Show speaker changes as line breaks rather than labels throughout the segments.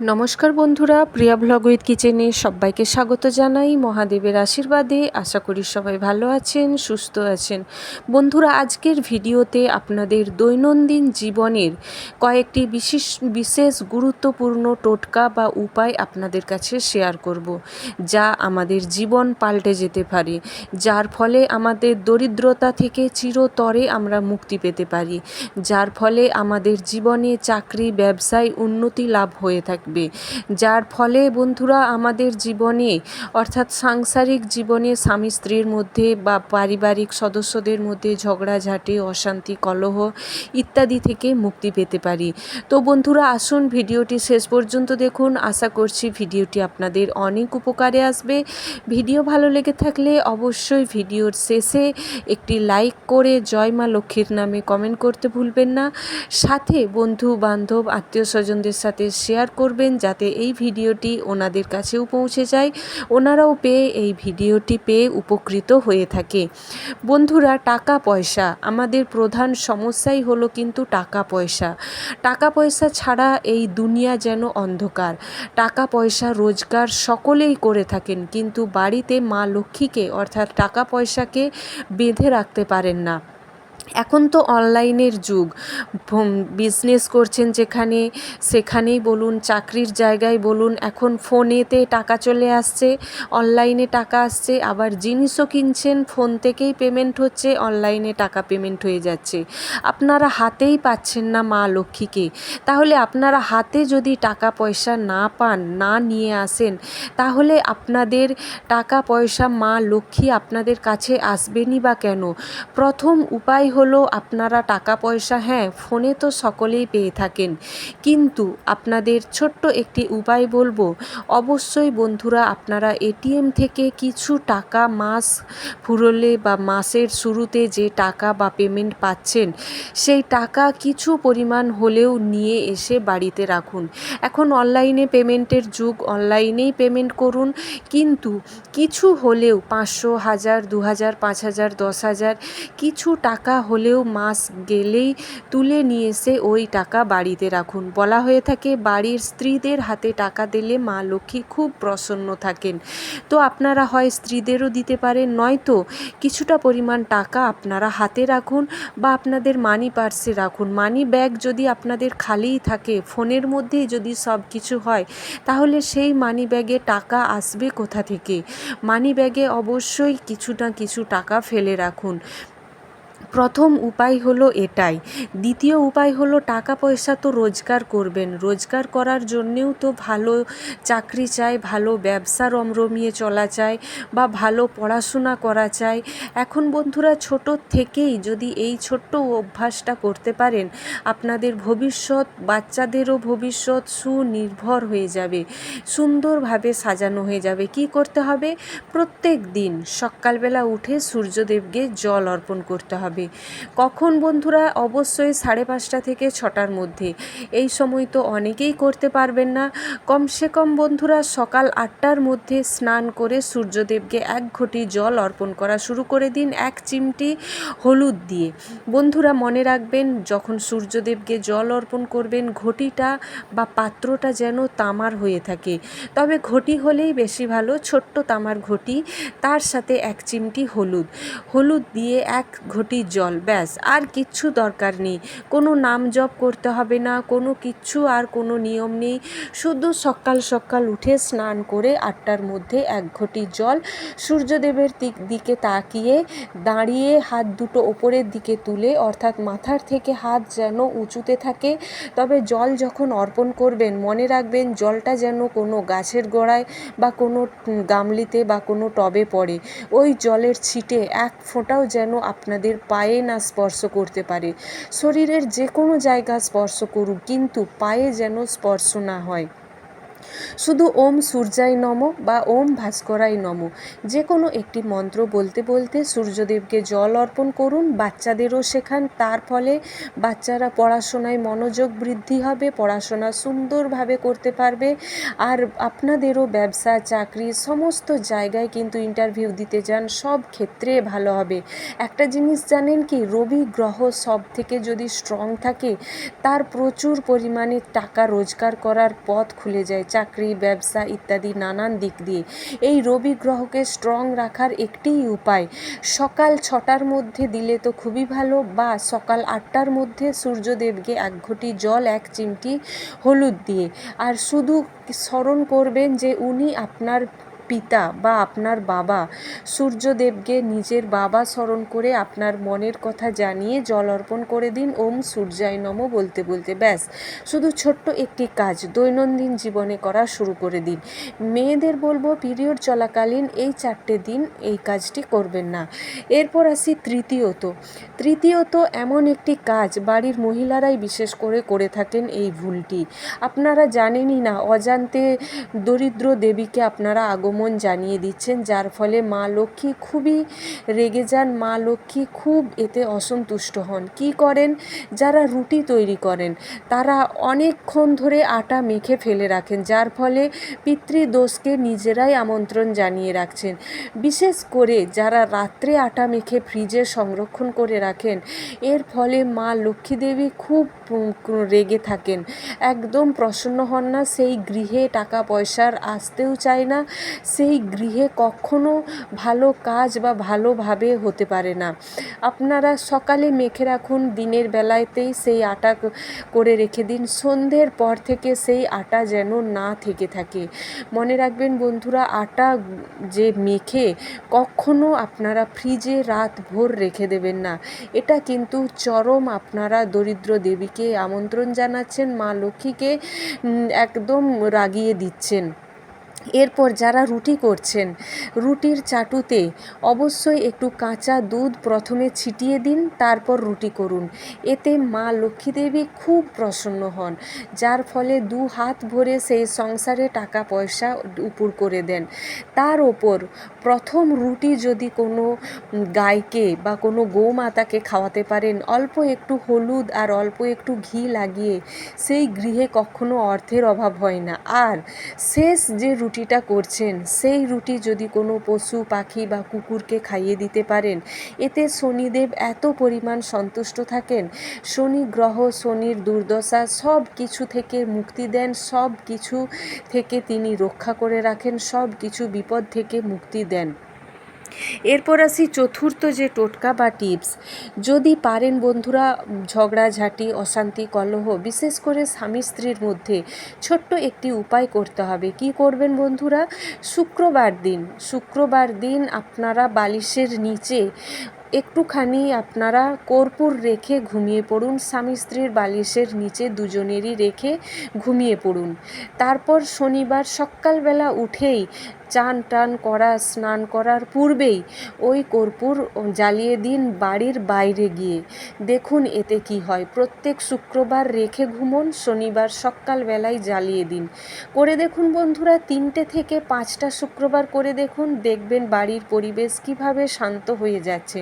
নমস্কার বন্ধুরা, প্রিয়া blog with কিচেনে সবাইকে স্বাগত জানাই। মহাদেবের আশীর্বাদে আশা করি সবাই ভালো আছেন, সুস্থ আছেন। বন্ধুরা, আজকের ভিডিওতে আপনাদের দৈনন্দিন জীবনের কয়েকটি বিশেষ বিশেষ গুরুত্বপূর্ণ টোটকা বা উপায় আপনাদের কাছে শেয়ার করব, যা আমাদের জীবন পাল্টে যেতে পারে, যার ফলে আমাদের দরিদ্রতা থেকে চিরতরে আমরা মুক্তি পেতে পারি, যার ফলে আমাদের জীবনে চাকরি, ব্যবসায় উন্নতি লাভ হয়ে থাকে থাকবে। যার ফলে বন্ধুরা আমাদের জীবনে, অর্থাৎ সাংসারিক জীবনে স্বামী স্ত্রীর মধ্যে বা পারিবারিক সদস্যদের মধ্যে ঝগড়াঝাঁটি, অশান্তি, কলহ ইত্যাদি থেকে মুক্তি পেতে পারি। তো বন্ধুরা, আসুন ভিডিওটি শেষ পর্যন্ত দেখুন। আশা করছি ভিডিওটি আপনাদের অনেক উপকারে আসবে। ভিডিও ভালো লেগে থাকলে অবশ্যই ভিডিওর শেষে একটি লাইক করে জয় মা লক্ষ্মীর নামে কমেন্ট করতে ভুলবেন না। সাথে বন্ধু বান্ধব আত্মীয় স্বজনদের সাথে শেয়ার করবেন করবেন যাতে এই ভিডিওটি ওনাদের কাছেও পৌঁছে যায়, ওনারাও পেয়ে এই ভিডিওটি পেয়ে উপকৃত হয়ে থাকে। বন্ধুরা, টাকা পয়সা। আমাদের প্রধান সমস্যাই হলো কিন্তু টাকা পয়সা। টাকা পয়সা ছাড়া এই দুনিয়া যেন অন্ধকার। টাকা পয়সা রোজগার সকলেই করে থাকেন, কিন্তু বাড়িতে মা লক্ষ্মীকে, অর্থাৎ টাকা পয়সাকে, বেঁধে রাখতে পারেন না। এখন তো অনলাইনের যুগ। বিজনেস করছেন যেখানে, সেখানেই বলুন, চাকরির জায়গায় বলুন, এখন ফোনেতে টাকা চলে আসছে, অনলাইনে টাকা আসছে, আবার জিনিসও কিনছেন, ফোন থেকেই পেমেন্ট হচ্ছে, অনলাইনে টাকা পেমেন্ট হয়ে যাচ্ছে। আপনারা হাতেই পাচ্ছেন না মা লক্ষ্মীকে। তাহলে আপনারা হাতে যদি টাকা পয়সা না পান, না নিয়ে আসেন, তাহলে আপনাদের টাকা পয়সা মা লক্ষ্মী আপনাদের কাছে আসবেনই বা কেন? প্রথম উপায় হলো, আপনারা টাকা পয়সা হ্যাঁ ফোনে তো সকলেই পেয়ে থাকেন। কিন্তু আপনাদের ছোট্ট একটি উপায় বলব, অবশ্যই বন্ধুরা আপনারা এটিএম থেকে কিছু টাকা মাস ফুরলে বা মাসের শুরুতে যে টাকা বা পেমেন্ট পাচ্ছেন, সেই টাকা কিছু পরিমাণ হলেও নিয়ে এসে বাড়িতে রাখুন। এখন অনলাইনে পেমেন্টের যুগ, অনলাইনেই পেমেন্ট করুন। কিন্তু কিছু হলেও পাঁচশো, হাজার, দু হাজার, পাঁচ হাজার, দশ হাজার কিছু টাকা হলেও মাস গেলেই তুলে নিয়ে এসে ওই টাকা বাড়িতে রাখুন। বলা হয়ে থাকে, বাড়ির স্ত্রীদের হাতে টাকা দিলে মা লক্ষ্মী খুব প্রসন্ন থাকেন। তো আপনারা হয় স্ত্রীদেরও দিতে পারেন, নয়তো কিছুটা পরিমাণ টাকা আপনারা হাতে রাখুন বা আপনাদের মানি পার্সে রাখুন। মানি ব্যাগ যদি আপনাদের খালিই থাকে, ফোনের মধ্যেই যদি সব কিছু হয়, তাহলে সেই মানি ব্যাগে টাকা আসবে কোথা থেকে? মানি ব্যাগে অবশ্যই কিছু না কিছু টাকা ফেলে রাখুন। প্রথম উপায় হলো এটাই। দ্বিতীয় উপায় হলো টাকা পয়সা তো রোজগার করবেন। রোজগার করার জন্যেও তো ভালো চাকরি চাই, ভালো ব্যবসা রমরমিয়ে চলা চাই বা ভালো পড়াশোনা করা চাই। এখন বন্ধুরা ছোট থেকেই যদি এই ছোট্ট অভ্যাসটা করতে পারেন, আপনাদের ভবিষ্যৎ, বাচ্চাদেরও ভবিষ্যৎ সুনির্ভর হয়ে যাবে, সুন্দরভাবে সাজানো হয়ে যাবে। কি করতে হবে? প্রত্যেক দিন সকালবেলা উঠে সূর্যদেবকে জল অর্পণ করতে হবে। হবে। কখন বন্ধুরা? অবশ্যই সাড়ে পাঁচটা থেকে ছটার মধ্যে। এই সময় তো অনেকেই করতে পারবেন না। কমসে কম বন্ধুরা সকাল আটটার মধ্যে স্নান করে সূর্যদেবকে এক ঘটি জল অর্পণ করা শুরু করে দিন, এক চিমটি হলুদ দিয়ে। বন্ধুরা মনে রাখবেন, যখন সূর্যদেবকে জল অর্পণ করবেন, ঘটিটা বা পাত্রটা যেন তামার হয়ে থাকে। তবে ঘটি হলেই বেশি ভালো, ছোট্ট তামার ঘটি, তার সাথে এক চিমটি হলুদ। হলুদ দিয়ে এক ঘটি জল, ব্যাস, আর কিচ্ছু দরকার নেই। কোনো নাম জপ করতে হবে না, কোনো কিচ্ছু আর কোনো নিয়ম নেই। শুধু সকাল সকাল উঠে স্নান করে আটটার মধ্যে এক ঘটি জল সূর্যদেবের দিকে তাকিয়ে দাঁড়িয়ে হাত দুটো ওপরের দিকে তুলে, অর্থাৎ মাথার থেকে হাত যেন উঁচুতে থাকে, তবে জল যখন অর্পণ করবেন, মনে রাখবেন জলটা যেন কোনো গাছের গোড়ায় বা কোনো গামলিতে বা কোনো টবে পড়ে। ওই জলের ছিটে এক ফোঁটাও যেন আপনাদের পায়ে না স্পর্শ করতে পারে। শরীরের যে কোনো জায়গা স্পর্শ করুক, কিন্তু পায়ে যেন স্পর্শ না হয়। শুধু ওম সূর্যায় নম বা ওম ভাস্করাই নম। যে কোনো একটি মন্ত্র বলতে বলতে সূর্যদেবকে জল অর্পণ করুন, বাচ্চাদেরও শেখান। তার ফলে বাচ্চারা পড়াশোনায় মনোযোগ বৃদ্ধি হবে, পড়াশোনা সুন্দরভাবে করতে পারবে। আর আপনাদেরও ব্যবসা, চাকরি সমস্ত জায়গায় কিন্তু ইন্টারভিউ দিতে যান, সব ক্ষেত্রে ভালো হবে। একটা জিনিস জানেন কি, রবি গ্রহ সব থেকে যদি স্ট্রং থাকে, তার প্রচুর পরিমাণে টাকা রোজগার করার পথ খুলে যায়। চাকরি, ব্যবসা ইত্যাদি নানান দিক দিয়ে। এই রবি গ্রহকে স্ট্রং রাখার একটিই উপায়, সকাল ছটার মধ্যে দিলে তো খুবই ভালো বা সকাল আটটার মধ্যে সূর্যদেবকে এক ঘটি জল, এক চিমটি হলুদ দিয়ে। আর শুধু স্মরণ করবেন যে উনি আপনার পিতা বা আপনার বাবা সূর্যদেবকে নিজের বাবা স্মরণ করে আপনার মনের কথা জানিয়ে জল অর্পণ করে দিন, ওম সূর্যায় নম বলতে বলতে ব্যাস। শুধু ছোট্ট একটি কাজ, দৈনন্দিন জীবনে করা শুরু করে দিন। মেয়েদের বলব, পিরিয়ড চলাকালীন এই চারটে দিন এই কাজটি করবেন না। এরপর আসি তৃতীয়ত। তৃতীয়ত, এমন একটি কাজ বাড়ির মহিলারাই বিশেষ করে করে থাকেন এই ভুলটি। আপনারা জানেনই না, অজান্তে দরিদ্র দেবীকে আপনারা আগমন জানিয়ে দিচ্ছেন, যার ফলে মা লক্ষ্মী খুবই রেগে যান। মা লক্ষ্মী খুব এতে অসন্তুষ্ট হন। কি করেন? যারা রুটি তৈরি করেন, তারা অনেকক্ষণ ধরে আটা মেখে ফেলে রাখেন, যার ফলে পিতৃদোষকে নিজেরাই আমন্ত্রণ জানিয়ে রাখছেন। বিশেষ করে যারা রাত্রে আটা মেখে ফ্রিজে সংরক্ষণ করে রাখেন, এর ফলে মা লক্ষ্মী দেবী খুব রেগে থাকেন। একদম প্রসন্ন হন না, সেই গৃহে টাকা পয়সার আসতেও চায় না সেই গৃহে কখনো ভালো কাজ বা ভালোভাবে হতে পারে না। আপনারা সকালে মেখে রাখুন, দিনের বেলাতেই সেই আটা করে রেখে দিন। সন্ধ্যের পর থেকে সেই আটা যেন না থেকে থাকে। মনে রাখবেন বন্ধুরা, আটা যে মেখে কখনো আপনারা ফ্রিজে রাত ভোর রেখে দেবেন না। এটা কিন্তু চরম আপনারা দরিদ্র দেবীকে আমন্ত্রণ জানাচ্ছেন, মা লক্ষ্মীকে একদম রাগিয়ে দিচ্ছেন। এরপর যারা রুটি করছেন, রুটির চাটুতে অবশ্যই একটু কাঁচা দুধ প্রথমে ছিটিয়ে দিন, তারপর রুটি করুন। এতে মা লক্ষ্মী দেবী খুব প্রসন্ন হন, যার ফলে দু হাত ভরে সেই সংসারে টাকা পয়সা উপর করে দেন। তার ওপর প্রথম রুটি যদি কোনো গাইকে বা কোনো গৌমাতাকে খাওয়াতে পারেন, অল্প একটু হলুদ আর অল্প একটু ঘি লাগিয়ে সেই গৃহে কখনো অর্থের অভাব হয় না। আর শেষ যে রুটিটা করছেন, সেই রুটি যদি কোনো পশু, পাখি বা কুকুরকে খাইয়ে দিতে পারেন, এতে শনিদেব এত পরিমাণ সন্তুষ্ট থাকেন। শনি গ্রহ, শনির দুর্দশা সব কিছু থেকে মুক্তি দেন, সব কিছু থেকে তিনি রক্ষা করে রাখেন, সব কিছু বিপদ থেকে মুক্তি দেন। এরপর আসি চতুর্থ যে টোটকা বা টিপস। যদি পারেন বন্ধুরা ঝগড়াঝাঁটি অশান্তি, কলহ, বিশেষ করে স্বামী স্ত্রীর মধ্যে ছোট্ট একটি উপায় করতে হবে। কি করবেন বন্ধুরা? শুক্রবার দিন শুক্রবার দিন আপনারা বালিশের নিচে একটুখানি আপনারা কর্পূর রেখে ঘুমিয়ে পড়ুন, স্বামী স্ত্রীর বালিশের নিচে দুজনেরই রেখে ঘুমিয়ে পড়ুন। তারপর শনিবার সকালবেলা উঠেই চান টান করা, স্নান করার পূর্বেই ওই কর্পূর জ্বালিয়ে দিন বাড়ির বাইরে গিয়ে। দেখুন এতে কি হয়। প্রত্যেক শুক্রবার রেখে ঘুমন, শনিবার সকালবেলায় জ্বালিয়ে দিন। করে দেখুন বন্ধুরা, তিনটে থেকে পাঁচটা শুক্রবার করে দেখুন, দেখবেন বাড়ির পরিবেশ কীভাবে শান্ত হয়ে যাচ্ছে।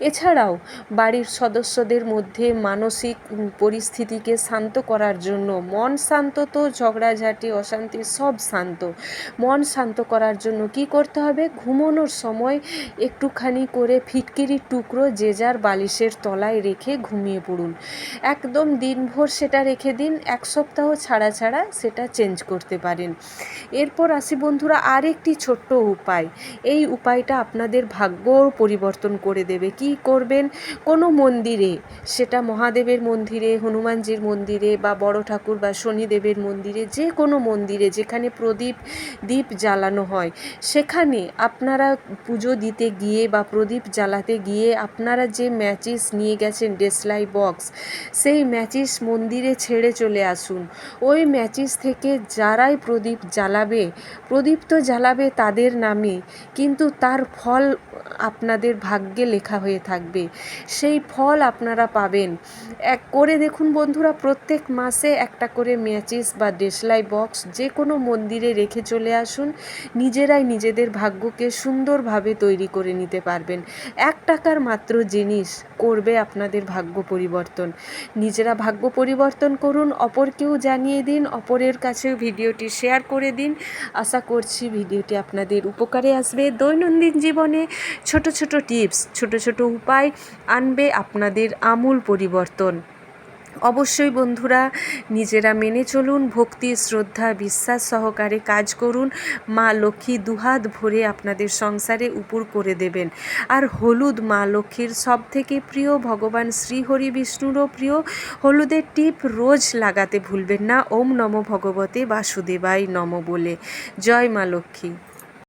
এছাড়াও বাড়ির সদস্যদের মধ্যে মানসিক পরিস্থিতিকে শান্ত করার জন্য মন শান্ত তো, ঝগড়াঝাটি, অশান্তি সব শান্ত। মন শান্ত করার জন্য কি করতে হবে? ঘুমানোর সময় একটুখানি করে ফিটকিরির টুকরো যে যার বালিশের তলায় রেখে ঘুমিয়ে পড়ুন। একদম দিনভর সেটা রেখে দিন, এক সপ্তাহ ছাড়া ছাড়া সেটা চেঞ্জ করতে পারেন। এরপর আসি বন্ধুরা, আরেকটি ছোট্ট উপায়। এই উপায়টা আপনাদের ভাগ্য পরিবর্তন করে দেবে। কি করবেন? কোনো মন্দিরে, সেটা মহাদেবের মন্দিরে, হনুমানজির মন্দিরে বা বড় ঠাকুর বা শনিদেবের মন্দিরে, যে কোনো মন্দিরে যেখানে প্রদীপ, দীপ জ্বালানো হয় হয়। সেখানে আপনারা পুজো দিতে গিয়ে বা প্রদীপ জ্বালাতে গিয়ে আপনারা যে ম্যাচিস নিয়ে গেছেন ডেসলাই বক্স, সেই ম্যাচিস মন্দিরে ছেড়ে চলে আসুন। ওই ম্যাচিস থেকে যারাই প্রদীপ জ্বালাবে, প্রদীপ তো জ্বালাবে তাদের নামে, কিন্তু তার ফল আপনাদের ভাগ্যে লেখা হয়ে থাকবে। সেই ফল আপনারা পাবেন। এক করে দেখুন বন্ধুরা, প্রত্যেক মাসে একটা করে ম্যাচিস বা দেশলাই বক্স যে কোনো মন্দিরে রেখে চলে আসুন। নিজেরাই নিজেদের ভাগ্যকে সুন্দরভাবে তৈরি করে নিতে পারবেন। এক টাকার মাত্র জিনিস করবে আপনাদের ভাগ্য পরিবর্তন। নিজেরা ভাগ্য পরিবর্তন করুন, অপরকেও জানিয়ে দিন, অপরের কাছেও ভিডিওটি শেয়ার করে দিন। আশা করছি ভিডিওটি আপনাদের উপকারে আসবে। দৈনন্দিন জীবনে ছোট ছোট টিপস, ছোট ছোট উপায় আনবে আপনাদের আমূল পরিবর্তন। অবশ্যই বন্ধুরা, নিজেরা মেনে চলুন, ভক্তি, শ্রদ্ধা, বিশ্বাস সহকারে কাজ করুন। মা লক্ষ্মী দুহাত ভরে আপনাদের সংসারে উপর করে দেবেন। আর হলুদ মা লক্ষ্মীর সব থেকে প্রিয়, ভগবান শ্রীহরি বিষ্ণুরও প্রিয়। হলুদের টিপ রোজ লাগাতে ভুলবেন না। ওম নম ভগবতে বাসুদেবাই নম বলে। জয় মা লক্ষ্মী।